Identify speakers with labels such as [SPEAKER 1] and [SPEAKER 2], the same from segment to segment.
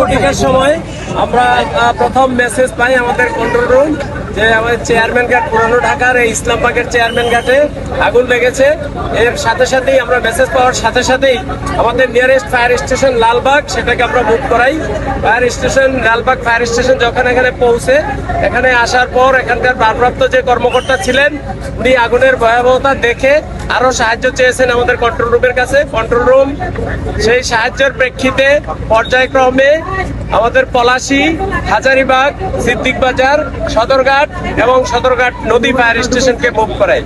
[SPEAKER 1] ঘটিকার সময় আমরা প্রথম মেসেজ পাই আমাদের কন্ট্রোল রুম যে আমাদের চেয়ারম্যান ঘাট পুরানো ঢাকার, এই ইসলামবাগের চেয়ারম্যান ঘাটে আগুন লেগেছে। এর সাথে সাথেই আমরা মেসেজ পাওয়ার সাথে সাথেই আমাদের নিয়ারেস্ট ফায়ার স্টেশন লালবাগ, সেটাকে আমরা বুক করাই। Fire station Lalbagh fire station যখন এখানে পৌঁছে, এখানে আসার পর এখানকার ভারপ্রাপ্ত যে কর্মকর্তা ছিলেন, উনি আগুনের ভয়াবহতা দেখে আরও সাহায্য চেয়েছেন আমাদের কন্ট্রোল রুমের কাছে। কন্ট্রোল রুম সেই সাহায্যের প্রেক্ষিতে পর্যায়ক্রমে আমাদের পলাশি, হাজারিবাগ, সিদ্দিক বাজার, সদরঘাট এবং সদরঘাট নদী ফায়ার স্টেশনকে মুভ করায়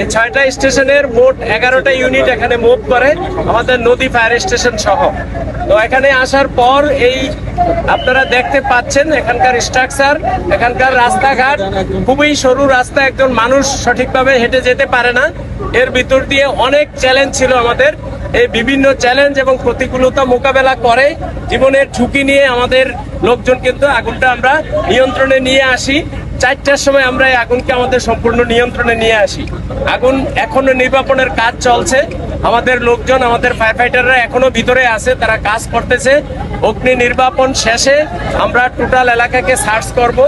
[SPEAKER 1] এই ছয়টা স্টেশনের মোট এগারোটা ইউনিট এখানে মুভ করে আমাদের নদী ফায়ার স্টেশন সহ। তো এখানে আসার পর এই আপনারা দেখতে পাচ্ছেন এখানকার স্ট্রাকচার এখানকার রাস্তাঘাট। খুবই সরু রাস্তা, একজন মানুষ সঠিকভাবে হেঁটে যেতে পারে না। এর ভিতর দিয়ে অনেক চ্যালেঞ্জ ছিল আমাদের। এই বিভিন্ন চ্যালেঞ্জ এবং প্রতিকূলতা মোকাবেলা করে জীবনের ঝুঁকি নিয়ে আমাদের লোকজন কিন্তু আগুনটা আমরা নিয়ন্ত্রণে নিয়ে আসি। চারটার সময় আমরা এই আগুনকে আমাদের সম্পূর্ণ নিয়ন্ত্রণে নিয়ে আসি। আগুন এখনও নির্বাপনের কাজ চলছে। আমাদের লোকজন, আমাদের ফায়ার ফাইটাররা এখনও ভিতরে আছে, তারা কাজ করতেছে। অগ্নি নির্বাপন শেষে আমরা টোটাল এলাকাকে সার্চ করব।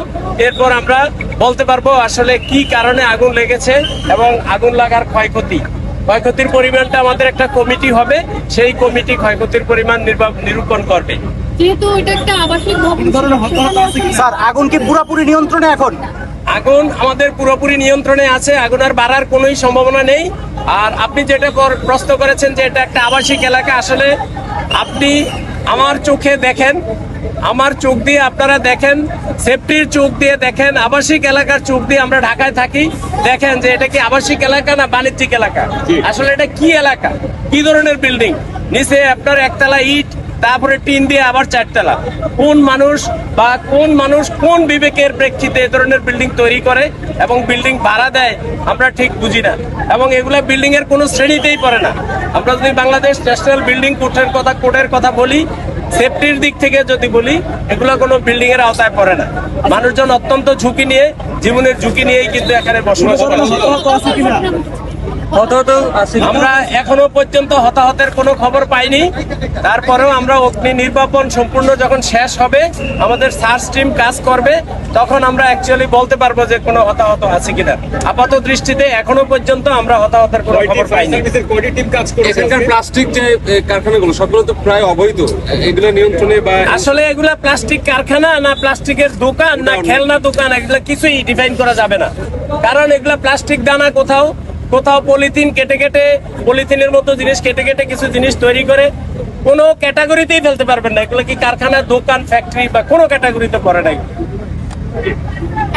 [SPEAKER 1] এরপর আমরা বলতে পারব আসলে কি কারণে আগুন লেগেছে এবং আগুন লাগার ক্ষয়ক্ষতি। ক্ষয়ক্ষতির পরিমাণটা আমাদের একটা কমিটি হবে সেই কমিটি ক্ষয়ক্ষতির পরিমাণ নিরূপণ করবে।
[SPEAKER 2] যেহেতু এটা একটা আবাসিক
[SPEAKER 3] স্যার আগুন কি পুরোপুরি নিয়ন্ত্রণে এখন?
[SPEAKER 1] আগুন আমাদের পুরোপুরি নিয়ন্ত্রণে আছে আগুন আর বাড়ার কোনোই সম্ভাবনা নেই। আর আপনি যেটা প্রশ্ন করেছেন যে এটা একটা আবাসিক এলাকা আসলে আপনি আমার চোখে দেখেন আমার চোখ দিয়ে আপনারা দেখেন সেফটির চোখ দিয়ে দেখেন আবাসিক এলাকার চোখ দিয়ে আমরা ঢাকায় থাকি দেখেন যে এটা কি আবাসিক এলাকা না বাণিজ্যিক এলাকা? আসলে এটা কি এলাকা? কি ধরনের বিল্ডিং নিচে আপনার একতলা ইট তারপরে টিন দিয়ে আবার চারতলা। কোন মানুষ বা কোন মানুষ কোন বিবেকের প্রেক্ষিতে এ ধরনের বিল্ডিং তৈরি করে এবং বিল্ডিং ভাড়া দেয় আমরা ঠিক বুঝি না। এবং এগুলা বিল্ডিং এর কোনো শ্রেণীতেই পড়ে না। আমরা যদি বাংলাদেশ ন্যাশনাল বিল্ডিং কোর্টের কথা কোর্টের কথা বলি সেফটির দিক থেকে যদি বলি এগুলো কোনো বিল্ডিং এর আওতায় পড়ে না মানুষজন অত্যন্ত ঝুঁকি নিয়ে জীবনের ঝুঁকি নিয়েই কিন্তু এখানে বসবাস করে হতাহত আমরা এখনও পর্যন্ত হতাহতের কোনো খবর পাইনি। তারপরেও আমরা অগ্নি নির্বাপন সম্পূর্ণ যখন শেষ হবে আমাদের সার্চ টিম কাজ করবে তখন আমরা অ্যাকচুয়ালি বলতে পারব যে কোনো হতাহত আছে কিনা। আপাত দৃষ্টিতে এখনও পর্যন্ত আমরা হতাহতের কোনো খবর পাইনি।
[SPEAKER 4] এখানকার প্লাস্টিক যে কারখানাগুলো সবগুলো তো প্রায় অবৈধ। এগুলো নিয়ন্ত্রণে বা
[SPEAKER 1] আসলে এগুলা প্লাস্টিক কারখানা না প্লাস্টিকের দোকান না খেলনা দোকান এগুলা কিছুই ডিফাইন করা যাবে না। কারণ এগুলা প্লাস্টিক দানা কোথাও কোথাও পলিথিন কেটে কেটে, পলিথিনের মতো জিনিস কেটে কেটে কিছু জিনিস তৈরি করে, কোনো ক্যাটাগরিতেই ফেলতে পারবেন না। এগুলো কি কারখানা দোকান ফ্যাক্টরি বা কোনো ক্যাটাগরিতে পড়ে নাই।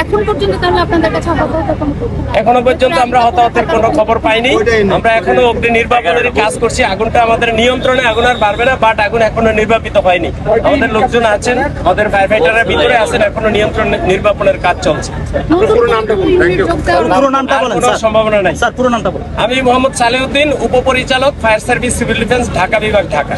[SPEAKER 2] এখন পর্যন্ত তাহলে আপনাদের কাছে আপাতত কোনো তথ্য নাই।
[SPEAKER 1] এখনও পর্যন্ত আমরা হতাহতের কোনো খবর পাইনি। আমরা এখনও অগ্নি নির্বাপনের কাজ করছি। আগুনটা আমাদের নিয়ন্ত্রণে আগুন আর বাড়বে না বাট আগুন এখনও নির্বাপিত হয়নি। আমাদের লোকজন আছেন আমাদের ফায়ার ফাইটাররা ভিতরে আছেন এখনও নিয়ন্ত্রণ নির্বাপনের কাজ চলছে।
[SPEAKER 4] পুরো নামটা বলুন। থ্যাংক ইউ
[SPEAKER 3] পুরো নামটা
[SPEAKER 1] আর
[SPEAKER 3] বলেন
[SPEAKER 1] কোনো
[SPEAKER 3] স্যার।
[SPEAKER 1] সম্ভাবনা নাই।
[SPEAKER 3] স্যার পুরো নামটা বলেন।
[SPEAKER 1] আমি মোহাম্মদ সালেউদ্দিন উপপরিচালক fire service civil defence Dhaka বিভাগ ঢাকা।